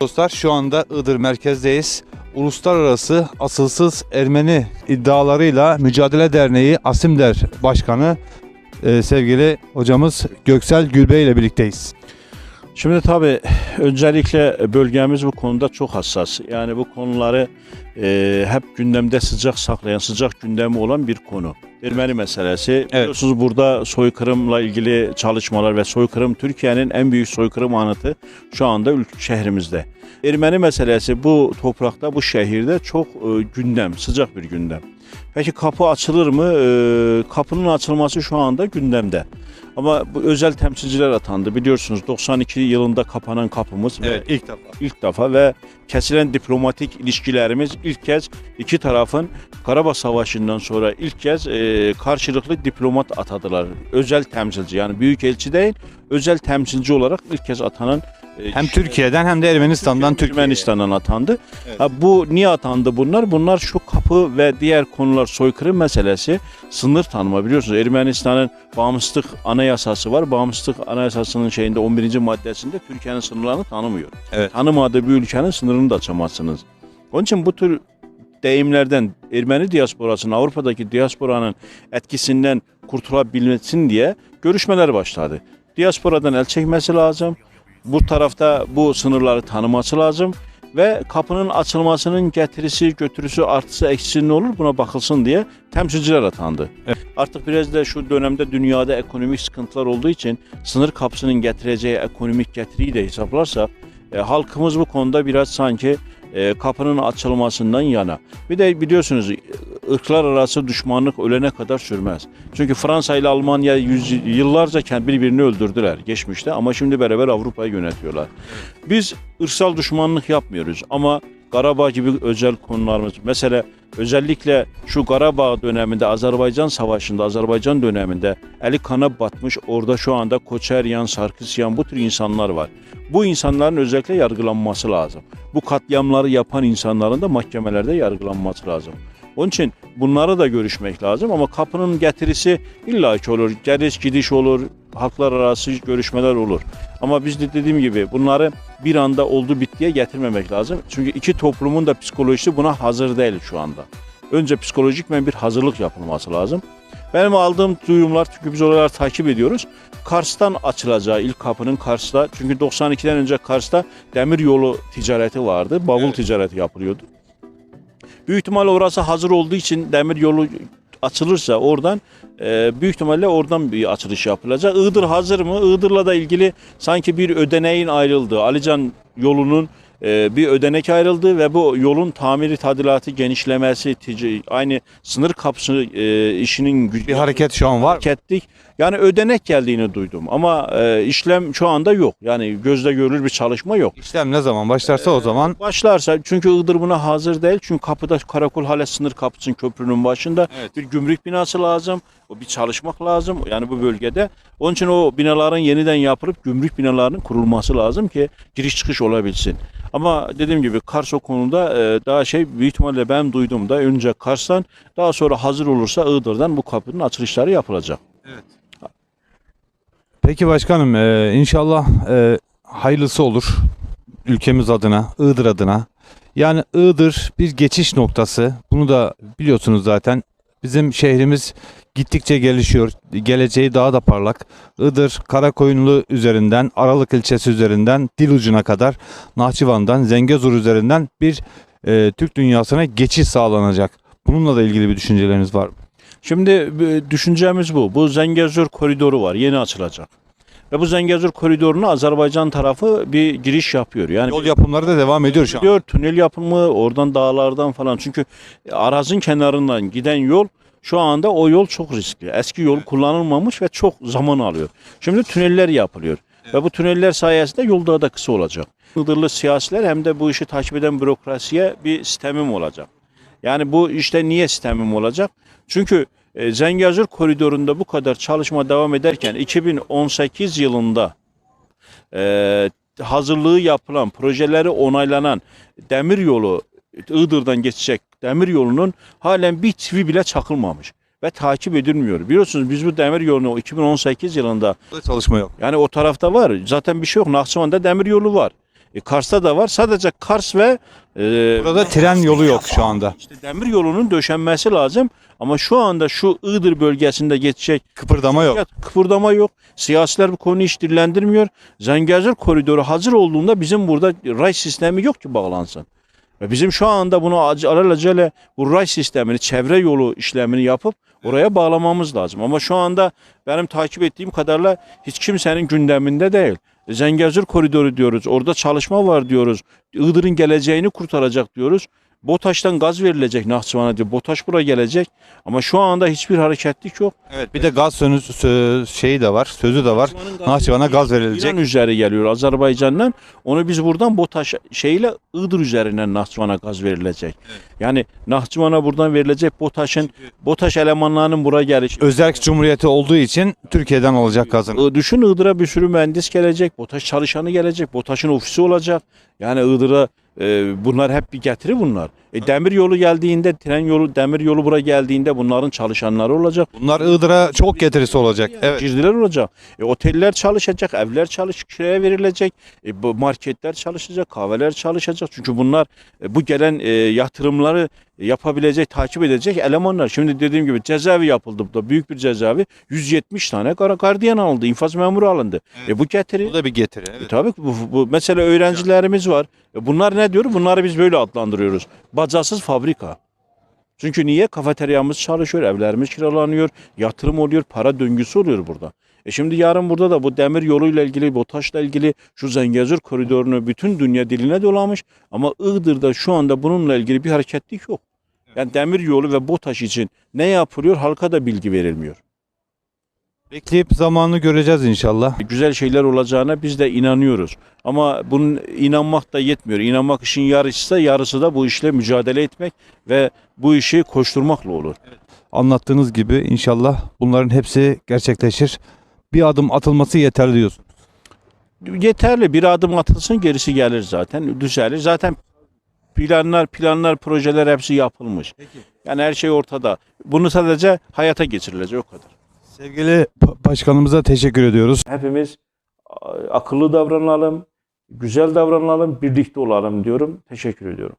Dostlar şu anda Iğdır merkezdeyiz. Uluslararası Asılsız Ermeni iddialarıyla Mücadele Derneği Asimder Başkanı e, sevgili hocamız Göksel Gülbey ile birlikteyiz. Şimdi tabii öncelikle bölgemiz bu konuda çok hassas. Yani bu konuları e, hep gündemde sıcak saklayan, sıcak gündemi olan bir konu. Ermeni meselesi. Biliyorsunuz burada soykırımla ilgili çalışmalar ve soykırım Türkiye'nin en büyük soykırım anıtı şu anda şehrimizde. Ermeni meselesi bu toprakta, bu şehirde çok e, gündem, sıcak bir gündem. Peki kapı açılır mı? E, kapının açılması şu anda gündemde. Ama bu özel temsilciler atandı. Biliyorsunuz 92 yılında kapanan kapımız ve ilk defa. ilk defa ve kesilen diplomatik ilişkilerimiz ilk kez iki tarafın Karabağ Savaşı'ndan sonra ilk kez e, karşılıklı diplomat atadılar. Özel temsilci yani büyükelçi değil özel temsilci olarak ilk kez atanan Hem kişi- Türkiye'den hem de Ermenistan'dan Türkiye'ye. Türkmenistan'dan atandı. Evet. Ha, bu niye atandı bunlar? Bunlar şu kapı ve diğer konular soykırım meselesi sınır tanıma biliyorsunuz. Ermenistan'ın bağımsızlık anayasası var. Bağımsızlık anayasasının şeyinde 11. maddesinde Türkiye'nin sınırlarını tanımıyor. Evet. Tanımadığı bir ülkenin sınırını da açamazsınız. Onun için bu tür deyimlerden Ermeni diasporasının Avrupa'daki diasporanın etkisinden kurtulabilmesin diye görüşmeler başladı. Diasporadan el çekmesi lazım. Bu tarafta bu sınırları tanıması lazım ve kapının açılmasının getirisi, götürüsü, artısı, eksisi ne olur buna bakılsın diye temsilciler atandı. Evet. Artık biraz da şu dönemde dünyada ekonomik sıkıntılar olduğu için sınır kapısının getireceği ekonomik getiriyi de hesaplarsa e, halkımız bu konuda biraz sanki e, kapının açılmasından yana. Bir de biliyorsunuz e, ırklar arası düşmanlık ölene kadar sürmez. Çünkü Fransa ile Almanya yüz, yıllarca birbirini öldürdüler geçmişte ama şimdi beraber Avrupa'yı yönetiyorlar. Biz ırksal düşmanlık yapmıyoruz ama Karabağ gibi özel konularımız mesela özellikle şu Karabağ döneminde Azerbaycan Savaşı'nda Azerbaycan döneminde eli kana batmış orada şu anda Koçeryan, Sarkisyan bu tür insanlar var. Bu insanların özellikle yargılanması lazım. Bu katliamları yapan insanların da mahkemelerde yargılanması lazım. Onun için bunları da görüşmek lazım ama kapının getirisi illaki olur. Geliş gidiş olur, halklar arası görüşmeler olur. Ama biz de dediğim gibi bunları bir anda oldu bittiye getirmemek lazım. Çünkü iki toplumun da psikolojisi buna hazır değil şu anda. Önce psikolojik bir hazırlık yapılması lazım. Benim aldığım duyumlar çünkü biz oraları takip ediyoruz. Kars'tan açılacağı ilk kapının Kars'ta çünkü 92'den önce Kars'ta demir yolu ticareti vardı. Bavul Evet. ticareti yapılıyordu. Büyük ihtimalle orası hazır olduğu için demir yolu açılırsa oradan e, büyük ihtimalle oradan bir açılış yapılacak. Iğdır hazır mı? Iğdır'la da ilgili sanki bir ödeneğin ayrıldığı, Alican yolunun bir ödenek ayrıldı ve bu yolun tamiri, tadilatı, genişlemesi, tic- aynı sınır kapısı e, işinin gücü Bir hareket şu an var. hareketlik. Yani ödenek geldiğini duydum ama e, işlem şu anda yok. Yani gözle görülür bir çalışma yok. İşlem ne zaman başlarsa o zaman Başlarsa çünkü Iğdır buna hazır değil. Çünkü kapıda Karakol Hale sınır kapısının köprünün başında Evet. bir gümrük binası lazım. O bir çalışmak lazım yani bu bölgede. Onun için o binaların yeniden yapılıp gümrük binalarının kurulması lazım ki giriş çıkış olabilsin. Ama dediğim gibi Kars o konuda e, daha şey büyük ihtimalle ben duyduğumda önce Kars'tan daha sonra hazır olursa Iğdır'dan bu kapının açılışları yapılacak. Peki başkanım e, inşallah e, hayırlısı olur ülkemiz adına, Iğdır adına. Yani Iğdır bir geçiş noktası. Bunu da biliyorsunuz zaten. Bizim şehrimiz gittikçe gelişiyor. Geleceği daha da parlak. Iğdır Karakoyunlu üzerinden, Aralık ilçesi üzerinden, Dilucu'na kadar, Nahçıvan'dan, Zengezur üzerinden bir e, Türk dünyasına geçiş sağlanacak. Bununla da ilgili bir düşünceleriniz var mı? Şimdi e, düşüncemiz bu. Bu Zengezur koridoru var. Yeni açılacak. Ve bu Zengezur koridoruna Azerbaycan tarafı bir giriş yapıyor. Yani Yol yapımları da devam ediyor şu an. Diyor tünel yapımı oradan dağlardan falan. Çünkü arazın kenarından giden yol şu anda o yol çok riskli. Eski yol kullanılmamış ve çok zaman alıyor. Şimdi tüneller yapılıyor. Ve bu tüneller sayesinde yol daha da kısa olacak. Iğdırlı siyasiler hem de bu işi takip eden bürokrasiye bir sistemim olacak. Yani bu işte niye sistemim olacak? Çünkü e, Zengezur koridorunda bu kadar çalışma devam ederken 2018 yılında e, hazırlığı yapılan, projeleri onaylanan demir yolu Iğdır'dan geçecek demir yolunun halen bir çivi bile çakılmamış ve takip edilmiyor. Biliyorsunuz biz bu demir yolunu 2018 yılında Çalışma yok. yani o tarafta var. Zaten bir şey yok. Nahçıvan'da demir yolu var. E, Kars'ta da var. Sadece Kars ve e, Burada tren yolu yok şu anda. işte demir yolunun döşenmesi lazım. Ama şu anda şu Iğdır bölgesinde geçecek Kıpırdama yok. kıpırdama yok. Siyasiler bu konuyu hiç dillendirmiyor. Zengezur koridoru hazır olduğunda bizim burada ray sistemi yok ki bağlansın. Ve bizim şu anda bunu ac- alelacele bu ray sistemini, çevre yolu işlemini yapıp oraya bağlamamız lazım. Ama şu anda benim takip ettiğim kadarıyla hiç kimsenin gündeminde değil. Zengezur koridoru diyoruz. Orada çalışma var diyoruz. Iğdır'ın geleceğini kurtaracak diyoruz. BOTAŞ'tan gaz verilecek Nahçıvan'a diyor. BOTAŞ buraya gelecek. Ama şu anda hiçbir hareketlik yok. Evet. Bir de gaz sönü, sö- şeyi de var, sözü de var. Nahçıvan'a gaz verilecek. İran üzeri geliyor Azerbaycan'dan. Onu biz buradan BOTAŞ şeyle Iğdır üzerinden Nahçıvan'a gaz verilecek. Yani Nahçıvan'a buradan verilecek BOTAŞ'ın BOTAŞ elemanlarının buraya gelişi. Özerk Cumhuriyeti olduğu için Türkiye'den alacak gazını. I- Düşün Iğdır'a bir sürü mühendis gelecek, BOTAŞ çalışanı gelecek, BOTAŞ'ın ofisi olacak. Yani Iğdır'a e, bunlar hep bir getiri bunlar. E, demir yolu geldiğinde, tren yolu, demir yolu buraya geldiğinde bunların çalışanları olacak. Bunlar Iğdır'a çok getirisi olacak. Evet. Girdiler olacak. E, oteller çalışacak, evler çalış kiraya verilecek, e, bu marketler çalışacak, kahveler çalışacak. Çünkü bunlar e, bu gelen e, yatırımları yapabilecek, takip edecek elemanlar. Şimdi dediğim gibi cezaevi yapıldı burada. Büyük bir cezaevi. 170 tane kara gardiyan alındı. infaz memuru alındı. E, bu getiri. Bu da bir getiri. E, Evet. tabii ki bu, bu mesela öğrencilerimiz var. E, bunlar ne diyor? Bunları biz böyle adlandırıyoruz. Bacasız fabrika. Çünkü niye? Kafeteryamız çalışıyor, evlerimiz kiralanıyor, yatırım oluyor, para döngüsü oluyor burada. E şimdi yarın burada da bu demir yoluyla ilgili, BOTAŞ'la ilgili şu Zengezur koridorunu bütün dünya diline dolamış. Ama Iğdır'da şu anda bununla ilgili bir hareketlik yok. Yani demir yolu ve BOTAŞ için ne yapılıyor halka da bilgi verilmiyor. Bekleyip zamanını göreceğiz inşallah. güzel şeyler olacağına biz de inanıyoruz. Ama bunun inanmak da yetmiyor. İnanmak işin yarısı yarısı da bu işle mücadele etmek ve bu işi koşturmakla olur. Anlattığınız gibi inşallah bunların hepsi gerçekleşir. Bir adım atılması yeterli diyorsun. Yeterli bir adım atılsın gerisi gelir zaten. Düzelir. Zaten planlar, planlar, projeler hepsi yapılmış. Yani her şey ortada. Bunu sadece hayata geçirilecek o kadar. Sevgili başkanımıza teşekkür ediyoruz. Hepimiz akıllı davranalım, güzel davranalım, birlikte olalım diyorum. Teşekkür ediyorum.